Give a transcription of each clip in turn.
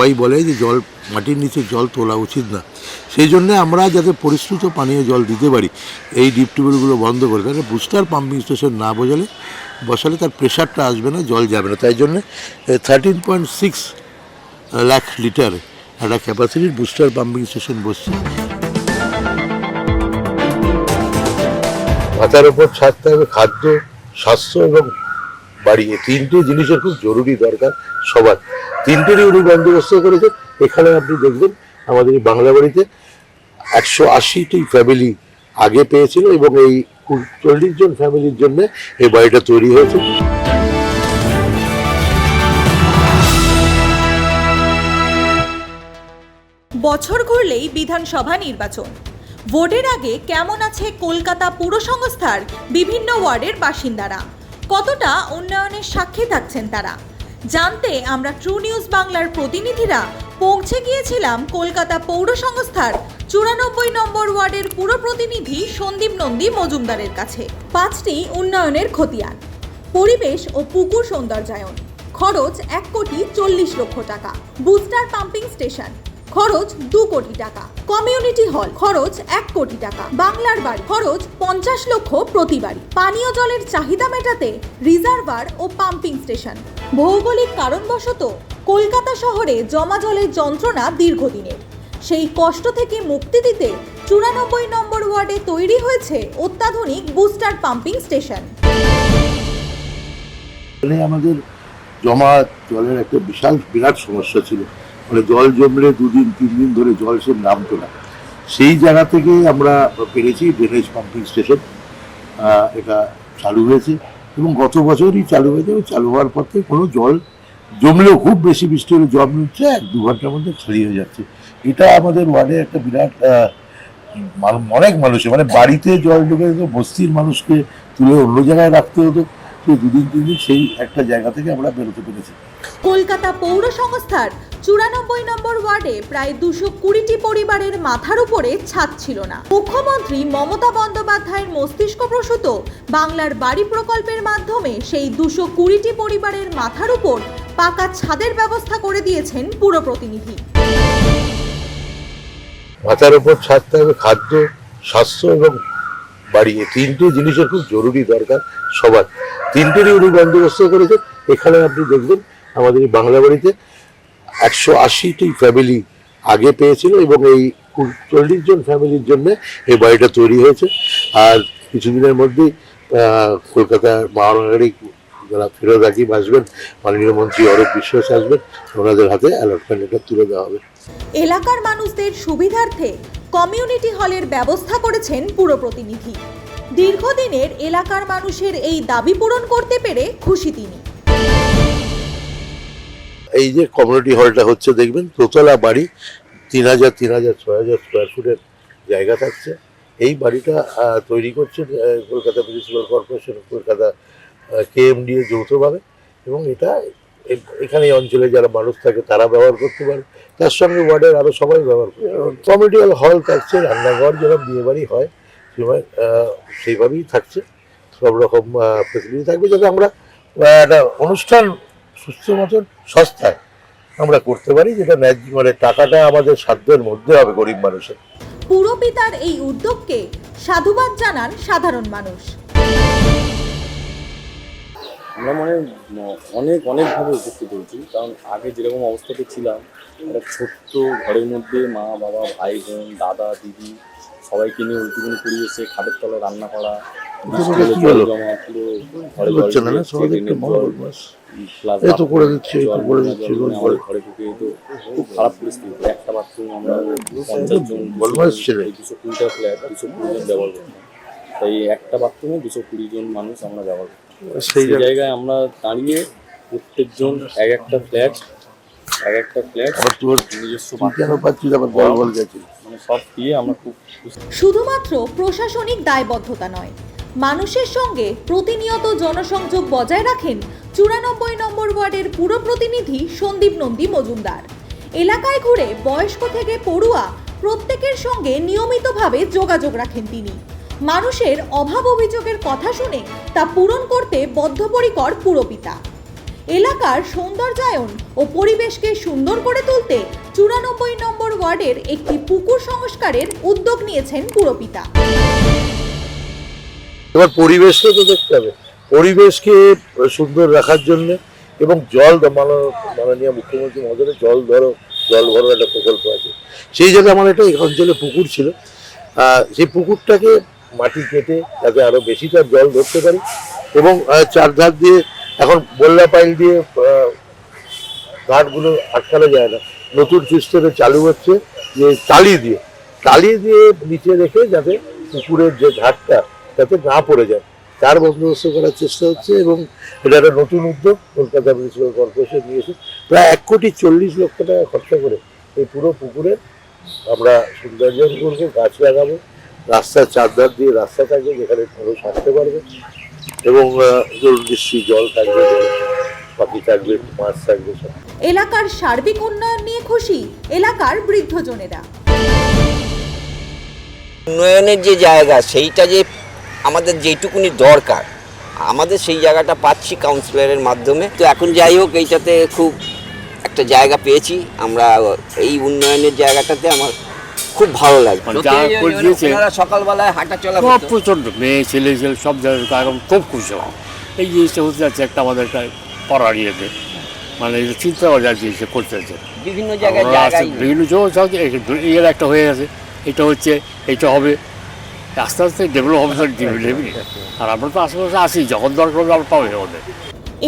সবাই বলে যে জল, মাটির নিচে জল তোলা উচিত না। সেই জন্যে আমরা যাতে পরিশ্রুত পানীয় জল দিতে পারি, এই ডিপ টিউবওয়েলগুলো বন্ধ করে। তাহলে বুস্টার পাম্পিং স্টেশন না বোঝালে, বসালে তার প্রেশারটা আসবে না, জল যাবে না। তাই জন্যে thirteen point six lakh litre একটা ক্যাপাসিটির বুস্টার পাম্পিং স্টেশন বসছে। মাথার ওপর ছাড়তে হবে খাদ্য, স্বাস্থ্য এবং বাড়ি তিনটে জিনিসের খুব জরুরি দরকার সবার। তিনটেরই উনি বন্দোবস্ত করেছে, এখানে আপনি দেখবেন আমাদের এই বাংলা বাড়িতে একশো আশিটি ফ্যামিলি আগে পেয়েছিল এবং এই চল্লিশ জন ফ্যামিলির জন্য এই বাড়িটা তৈরি হয়েছে। বছর ঘুরলেই বিধানসভা নির্বাচন। ভোটের আগে কেমন আছে কলকাতা পুর সংস্থার বিভিন্ন ওয়ার্ডের বাসিন্দারা? কতটা উন্নয়নের সাক্ষী থাকছেন তারা? জানতে আমরা ট্রু নিউজ বাংলার প্রতিনিধিরা পৌঁছে গিয়েছিলাম কলকাতা পৌর সংস্থার চুরানব্বই নম্বর ওয়ার্ডের পুর প্রতিনিধি সন্দীপ নন্দী মজুমদারের কাছে। পাঁচটি উন্নয়নের খতিয়ান, পরিবেশ ও পুকুর সৌন্দর্যায়ন। খরচ এক কোটি চল্লিশ লক্ষ টাকা। বুস্টার পাম্পিং স্টেশন খরচ দু কোটি টাকা। কমিউনিটি হল, খরচ এক কোটি টাকা। বাংলার বাড়ি, খরচ পঞ্চাশ লক্ষ প্রতি বাড়ি পানীয় জলের চাহিদা মেটাতে রিজার্ভার ও পাম্পিং স্টেশন। ভৌগোলিক কারণবশত কলকাতা শহরে জমা জলের যন্ত্রণা দীর্ঘদিনের। সেই কষ্ট থেকে মুক্তি দিতে চুরানব্বই নম্বর ওয়ার্ডে তৈরি হয়েছে অত্যাধুনিক বুস্টার পাম্পিং স্টেশন। আমাদের জমা জলের একটা বিশাল, বিরাট সমস্যা ছিল। মানে জল জমলে দুদিন তিন দিন ধরে জল সে নামতো না। সেই জায়গা থেকে আমরা পেরেছি ড্রেনেজ পাম্পিং স্টেশন এটা চালু হয়েছে এবং গত বছরই চালু হয়েছে। চালু হওয়ার পর থেকে কোনো জল জমলেও খুব বেশি বৃষ্টি হলে জল নিচ্ছে এক দু ঘণ্টার মধ্যে খালি হয়ে যাচ্ছে। এটা আমাদের ওয়ার্ডে একটা বিরাট অনেক মানুষের মানে বাড়িতে জল ঢুকে বস্তির মানুষকে তুলে অন্য জায়গায় রাখতে হতো। সেই দুদিন তিন সেই একটা জায়গা থেকে আমরা বেরোতে পেরেছি। কলকাতা পৌর সংস্থার চুরানব্বই নম্বর ওয়ার্ডে প্রায় দুশো কুড়িটি পরিবারের মাথার উপরে ছাদ ছিল না। মুখ্যমন্ত্রী মমতা বন্দ্যোপাধ্যায়ের মস্তিষ্ক প্রসূত বাংলার বাড়ি প্রকল্পের মাধ্যমে সেই দুশো কুড়িটি পরিবারের মাথার উপর পাকা ছাদের ব্যবস্থা করে দিয়েছেন পুর প্রতিনিধি। মাথার ওপর ছাড়তে হবে খাদ্য স্বাস্থ্য এবং বাড়ি এই তিনটে জিনিসের খুব জরুরি দরকার সবার। তিনটেরই উনি বন্দোবস্ত করেছে। এখানে আপনি দেখবেন আমাদের এই বাংলা বাড়িতে একশো আশিটি ফ্যামিলি আগে পেয়েছিল এবং এই চল্লিশ জন ফ্যামিলির জন্য এই বাড়িটা তৈরি হয়েছে। আর কিছুদিনের মধ্যেই কলকাতার মহানগরী যারা ফেরত আসবেন, মাননীয় মন্ত্রী অরূপ বিশ্বাস আসবেন, ওনাদের হাতে অ্যালটমেন্ট লেটার তুলে দেওয়া হবে। এলাকার মানুষদের সুবিধার্থে কমিউনিটি হলের ব্যবস্থা করেছেন পুর প্রতিনিধি দীর্ঘদিনের এলাকার মানুষের এই দাবি পূরণ করতে পেরে খুশি তিনি। এই যে কমিউনিটি হলটা হচ্ছে, দেখবেন দোতলা বাড়ি তিন হাজার তিন হাজার, ছয় হাজার স্কোয়ার ফুটের জায়গা থাকছে। এই বাড়িটা তৈরি করছে Kolkata municipal corporation Kolkata KMDA যৌথভাবে এবং এটা এখানে অঞ্চলে যারা মানুষ থাকে, তারা ব্যবহার করতে পারে। তার সঙ্গে ওয়ার্ডের আরও সবাই ব্যবহার করে কমিউনিটি হল হল থাকছে, রান্নাঘর যেরকম বিয়েবাড়ি হয়, সেভাবে সেইভাবেই থাকছে। সব রকম ফেসিলিটি থাকবে যাতে আমরা একটা অনুষ্ঠান সুস্থ মতন সস্তায় আমরা করতে পারি, যেটা ন্যায্য মানে টাকাটা আমাদের সাধ্যের মধ্যে হবে গরিব মানুষের। পুরপিতার এই উদ্যোগকে সাধুবাদ জানান সাধারণ মানুষ। আমরা মানে অনেক অনেকভাবে উপকৃত হয়েছি। কারণ আগে যেরকম অবস্থাতে ছিলাম একটা ছোট্ট ঘরের মধ্যে মা বাবা ভাই বোন দাদা দিদি সবাইকে নিয়ে ওইটুকুনি পরিবেশে খাটের তলায় রান্না করা করে করে করে। খারাপ পরিস্থিতি। একটা বাথরুম আমরা পঞ্চাশ জন দুশো কুড়িটা ফ্ল্যাট দুশো কুড়ি জন ব্যবহার করতাম। তাই একটা বাথরুমে দুশো কুড়ি জন মানুষ আমরা ব্যবহার করতাম। সেই জায়গায় আমরা দাঁড়িয়ে প্রত্যেকজন এক একটা ফ্ল্যাট এক একটা ফ্ল্যাট নিজস্ব কেন পাচ্ছিস আবার বল বল গেছিস মানে সব দিয়ে আমরা খুব শুধুমাত্র প্রশাসনিক দায়বদ্ধতা নয় মানুষের সঙ্গে প্রতিনিয়ত জনসংযোগ বজায় রাখেন চুরানব্বই নম্বর ওয়ার্ডের পুর প্রতিনিধি সন্দীপ নন্দী মজুমদার। এলাকায় ঘুরে বয়স্ক থেকে পড়ুয়া প্রত্যেকের সঙ্গে নিয়মিতভাবে যোগাযোগ রাখেন তিনি। মানুষের অভাব অভিযোগের কথা শুনে তা পূরণ করতে বদ্ধপরিকর পুরপিতা। এলাকার সৌন্দর্যায়ন ও পরিবেশকে সুন্দর করে তুলতে চুরানব্বই নম্বর ওয়ার্ডের একটি পুকুর সংস্কারের উদ্যোগ নিয়েছেন পুরপিতা। এবার পরিবেশকে তো দেখতে হবে। পরিবেশকে সুন্দর রাখার জন্য এবং জল মানো- মাননীয় মুখ্যমন্ত্রী মহোদয়ের জল ধরো, জল ভরো একটা প্রকল্প আছে। সেই জায়গায় আমার একটা অঞ্চলে পুকুর ছিল। সেই পুকুরটাকে মাটি কেটে যাতে আরও বেশি তার জল ধরতে পারি। এবং চারধার দিয়ে এখন বল্লা পাইল দিয়ে ঘাটগুলো আটকানো যায় না। নতুন সিস্টেমে চালু হচ্ছে যে টালি দিয়ে। টালি দিয়ে নিচে রেখে যাতে পুকুরের যে ঘাটটা, যাতে না পড়ে যায়। তার বন্দোবস্ত করার চেষ্টা হচ্ছে এবং এটা একটা নতুন উদ্যোগ। কলকাতা মিউনিসিপ্যাল কর্পোরেশন নিয়েছে। প্রায় এক কোটি চল্লিশ লক্ষ টাকা খরচা করে এই পুরো পুকুরে আমরা সৌন্দর্যন করব, গাছ লাগাবো। রাস্তার চারধার দিয়ে রাস্তা থাকবে যেখানে মানুষ হাঁটতে পারবে। এবং ধরুন নিশ্চয়ই জল থাকবে পাখি থাকবে মাছ থাকবে সব। এলাকার সার্বিক উন্নয়ন নিয়ে খুশি এলাকার বৃদ্ধজনেরা উন্নয়নের যে জায়গা সেইটা যে আমাদের যেইটুকুনি দরকার আমাদের সেই জায়গাটা পাচ্ছি কাউন্সিলরের মাধ্যমে। তো এখন যাই হোক এইটাতে খুব একটা জায়গা পেয়েছি। আমরা এই উন্নয়নের জায়গাটাতে আমার খুব ভালো লাগে। মানে যা করে দিয়েছে। সকালবেলায় হাঁটা চলা সব প্রচণ্ড মেয়ে ছেলে ছেলে সব জায়গায় এখন খুব খুশি হওয়া এই জিনিসটা হতে যাচ্ছে একটা আমাদের একটা পড়ার ইয়েতে। মানে চিন্তা করা যায় জিনিসটা করতে যাচ্ছে। বিভিন্ন জায়গায় বিভিন্ন জায়গায় এর একটা হয়ে গেছে। এটা হচ্ছে এটা হবে। আস্তে আস্তে ডেভেলপ হবে স্যার ডেভেলপই আর আমরা তো আশেপাশে আসি যখন দরকার হবে আমরা পাবো আমাদের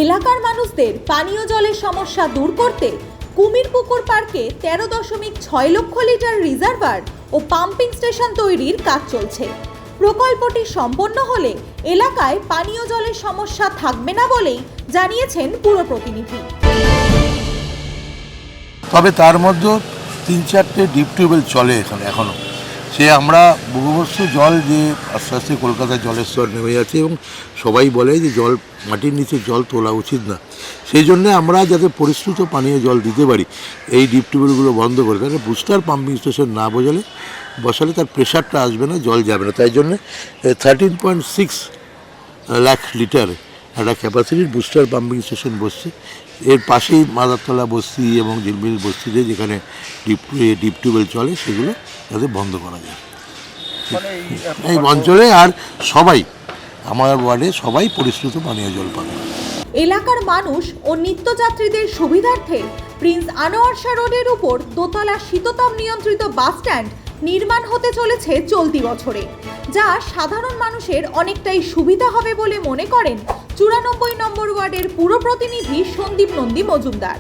এলাকার মানুষদের পানীয় জলের সমস্যা দূর করতে কুমির পুকুর পার্কে তেরো দশমিক ছয় লক্ষ লিটার রিজার্ভার ও পাম্পিং স্টেশন তৈরির কাজ চলছে। প্রকল্পটি সম্পন্ন হলে এলাকায় পানীয় জলের সমস্যা থাকবে না বলেই জানিয়েছেন পুরো প্রতিনিধি। তবে তার মধ্যে তিন চারটে ডিপ টিউবওয়েল চলে এখানে এখনও সে আমরা ভূগর্ভস্থ জল যে আস্তে আস্তে কলকাতার জলের স্তর নেমে যাচ্ছে এবং সবাই বলে যে জল, মাটির নিচে জল তোলা উচিত না। সেই জন্য আমরা যাতে পরিশ্রুত পানীয় জল দিতে পারি, এই ডিপ টিউবওয়েলগুলো বন্ধ করে। তাহলে বুস্টার পাম্পিং স্টেশন না বোঝালে, বসালে তার প্রেশারটা আসবে না, জল যাবে না। তাই জন্যে thirteen point six lakh litre একটা ক্যাপাসিটির বুস্টার পাম্পিং স্টেশন বসছে। এর পাশেই মাদারতলা বস্তি এবং ঝিলমিল বস্তিতে যেখানে ডিপ ডিপ টিউবওয়েল চলে সেগুলো যাতে বন্ধ করা যায়। এই অঞ্চলে আর সবাই আমার ওয়ার্ডে সবাই পরিশ্রুত পানীয় জল পাবে। এলাকার মানুষ ও নিত্যযাত্রীদের সুবিধার্থে প্রিন্স আনোয়ার শাহ রোডের উপর দোতলা শীততাপ নিয়ন্ত্রিত বাস স্ট্যান্ড নির্মাণ হতে চলেছে চলতি বছরে, যা সাধারণ মানুষের অনেকটাই সুবিধা হবে বলে মনে করেন চুরানব্বই নম্বর ওয়ার্ডের পুরো প্রতিনিধি সন্দীপ নন্দী মজুমদার।